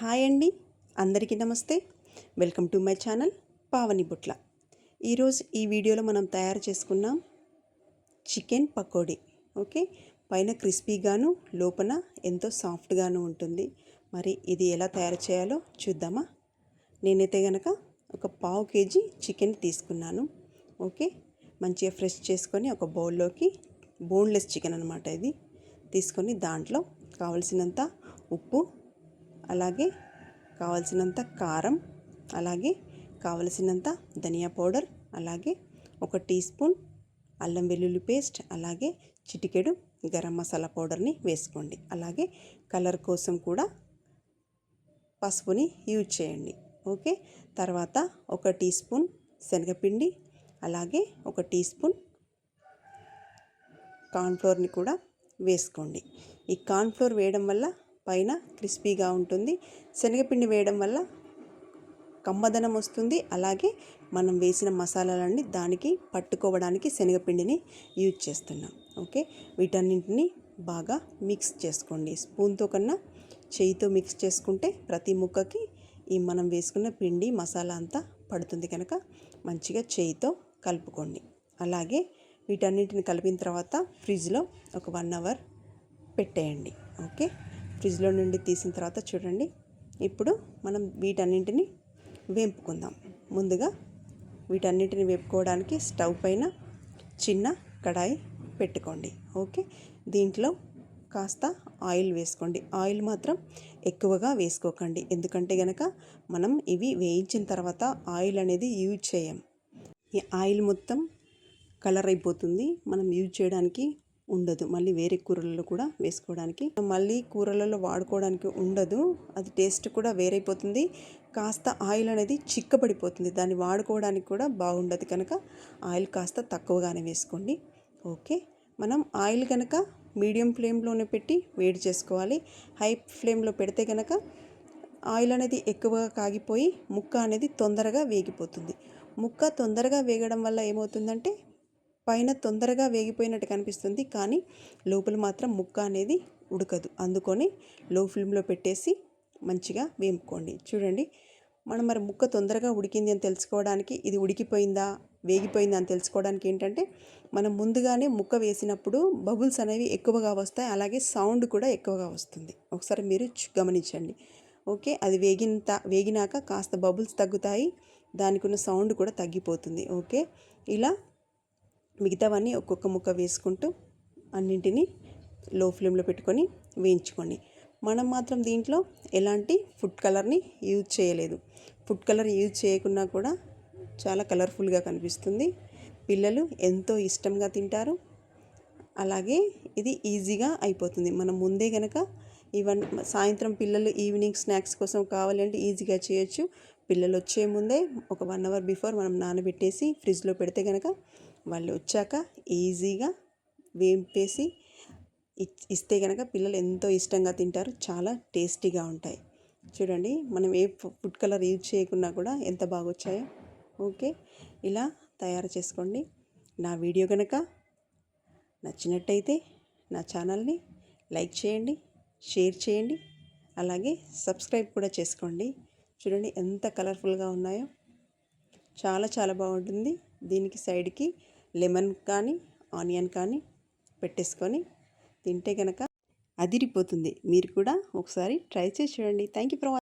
Hi అండి. అందరికీ నమస్తే. Welcome to my channel Pavani Butla. ఈరోజు ఈ వీడియోలో మనం తయారు చేసుకున్నాం చికెన్ పకోడీ. ఓకే? పైన క్రిస్పీగాను లోపల ఎంతో సాఫ్ట్గాను ఉంటుంది. మరి ఇది ఎలా తయారు చేయాలో చూద్దామా? నేనైతే కనుక ఒక పావు కేజీ చికెన్ తీసుకున్నాను. ఓకే? మంచిగా ఫ్రెష్ చేసుకొని ఒక బౌల్లోకి బోన్లెస్ చికెన్ అనమాట ఇది. తీసుకొని దాంట్లో కావలసినంత ఉప్పు అలాగే కావలసినంత కారం అలాగే కావలసినంత ధనియా పౌడర్ అలాగే ఒక టీ స్పూన్ అల్లం వెల్లుల్లి పేస్ట్ అలాగే చిటికెడు గరం మసాలా పౌడర్ని వేసుకోండి. అలాగే కలర్ కోసం కూడా పసుపుని యూజ్ చేయండి. ఓకే? తర్వాత ఒక టీ స్పూన్ శనగపిండి అలాగే ఒక టీ స్పూన్ కార్న్ఫ్లోర్ని కూడా వేసుకోండి. ఈ కార్న్ఫ్లోర్ వేయడం వల్ల పైన క్రిస్పీగా ఉంటుంది. శనగపిండి వేయడం వల్ల కమ్మదనం వస్తుంది. అలాగే మనం వేసిన మసాలాలన్నీ దానికి పట్టుకోవడానికి శనగపిండిని యూజ్ చేస్తున్నాం. ఓకే? వీటన్నింటిని బాగా మిక్స్ చేసుకోండి. స్పూన్తో కన్నా చేయితో మిక్స్ చేసుకుంటే ప్రతి ముక్కకి ఈ మనం వేసుకున్న పిండి మసాలా అంతా పడుతుంది కనుక మంచిగా చేయితో కలుపుకోండి. అలాగే వీటన్నింటిని కలిపిన తర్వాత ఫ్రిడ్జ్లో ఒక వన్ అవర్ పెట్టేయండి. ఓకే? ఫ్రిడ్జ్లో నుండి తీసిన తర్వాత చూడండి. ఇప్పుడు మనం వీటన్నింటిని వేపుకుందాం. ముందుగా వీటన్నింటిని వేపుకోవడానికి స్టవ్ పైన చిన్న కడాయి పెట్టుకోండి. ఓకే? దీంట్లో కాస్త ఆయిల్ వేసుకోండి. ఆయిల్ మాత్రం ఎక్కువగా వేసుకోకండి. ఎందుకంటే కనుక మనం ఇవి వేయించిన తర్వాత ఆయిల్ అనేది యూజ్ చేయం. ఈ ఆయిల్ మొత్తం కలర్ అయిపోతుంది. మనం యూజ్ చేయడానికి ఉండదు. మళ్ళీ వేరే కూరలలో కూడా వేసుకోవడానికి. మళ్ళీ కూరలలో వాడుకోవడానికి ఉండదు. అది టేస్ట్ కూడా వేరైపోతుంది. కాస్త ఆయిల్ అనేది చిక్కబడిపోతుంది. దాన్ని వాడుకోవడానికి కూడా బాగుండదు కనుక ఆయిల్ కాస్త తక్కువగానే వేసుకోండి. ఓకే. మనం ఆయిల్ కనుక మీడియం ఫ్లేమ్లోనే పెట్టి వేడి చేసుకోవాలి. హై ఫ్లేమ్లో పెడితే కనుక ఆయిల్ అనేది ఎక్కువగా కాగిపోయి ముక్క అనేది తొందరగా వేగిపోతుంది. ముక్క తొందరగా వేగడం వల్ల ఏమవుతుందంటే పైన తొందరగా వేగిపోయినట్టు కనిపిస్తుంది. కానీ లోపల మాత్రం ముక్క అనేది ఉడకదు. అందుకొని లో ఫ్లేమ్లో పెట్టేసి మంచిగా వేపుకోండి. చూడండి. మనం మరి ముక్క తొందరగా ఉడికింది అని తెలుసుకోవడానికి ఇది ఉడికిపోయిందా వేగిపోయిందా అని తెలుసుకోవడానికి ఏంటంటే మనం ముందుగానే ముక్క వేసినప్పుడు బబుల్స్ అనేవి ఎక్కువగా వస్తాయి. అలాగే సౌండ్ కూడా ఎక్కువగా వస్తుంది. ఒకసారి మీరు గమనించండి. ఓకే? అది వేగిన వేగినాక కాస్త బబుల్స్ తగ్గుతాయి. దానికి ఉన్న సౌండ్ కూడా తగ్గిపోతుంది. ఓకే? ఇలా మిగతావన్నీ ఒక్కొక్క ముక్క వేసుకుంటూ అన్నింటినీ లో ఫ్లేమ్లో పెట్టుకొని వేయించుకోండి. మనం మాత్రం దీంట్లో ఎలాంటి ఫుడ్ కలర్ని యూజ్ చేయలేదు. ఫుడ్ కలర్ యూజ్ చేయకున్నా కూడా చాలా కలర్ఫుల్గా కనిపిస్తుంది. పిల్లలు ఎంతో ఇష్టంగా తింటారు. అలాగే ఇది ఈజీగా అయిపోతుంది. మనం ముందే కనుక ఈవెన్ సాయంత్రం పిల్లలు ఈవినింగ్ స్నాక్స్ కోసం కావాలంటే ఈజీగా చేయొచ్చు. పిల్లలు వచ్చే ముందే ఒక వన్ అవర్ బిఫోర్ మనం నానబెట్టేసి ఫ్రిడ్జ్లో పెడితే కనుక వాళ్ళు వచ్చాక ఈజీగా వేంపేసి ఇస్తే కనుక పిల్లలు ఎంతో ఇష్టంగా తింటారు. చాలా టేస్టీగా ఉంటాయి. చూడండి మనం ఏ ఫుడ్ కలర్ యూజ్ చేయకున్నా కూడా ఎంత బాగా వచ్చాయో ఓకే ఇలా తయారు చేసుకోండి. నా వీడియో కనుక నచ్చినట్టయితే నా ఛానల్ని లైక్ చేయండి షేర్ చేయండి అలాగే సబ్స్క్రైబ్ కూడా చేసుకోండి. చూడండి ఎంత కలర్ఫుల్గా ఉన్నాయో. చాలా చాలా బాగుంటుంది. దీనికి సైడ్కి లెమన్ కానీ ఆనియన్ కానీ పెట్టేసుకొని తింటే కనుక అదిరిపోతుంది. మీరు కూడా ఒకసారి ట్రై చేసి చూడండి. Thank you for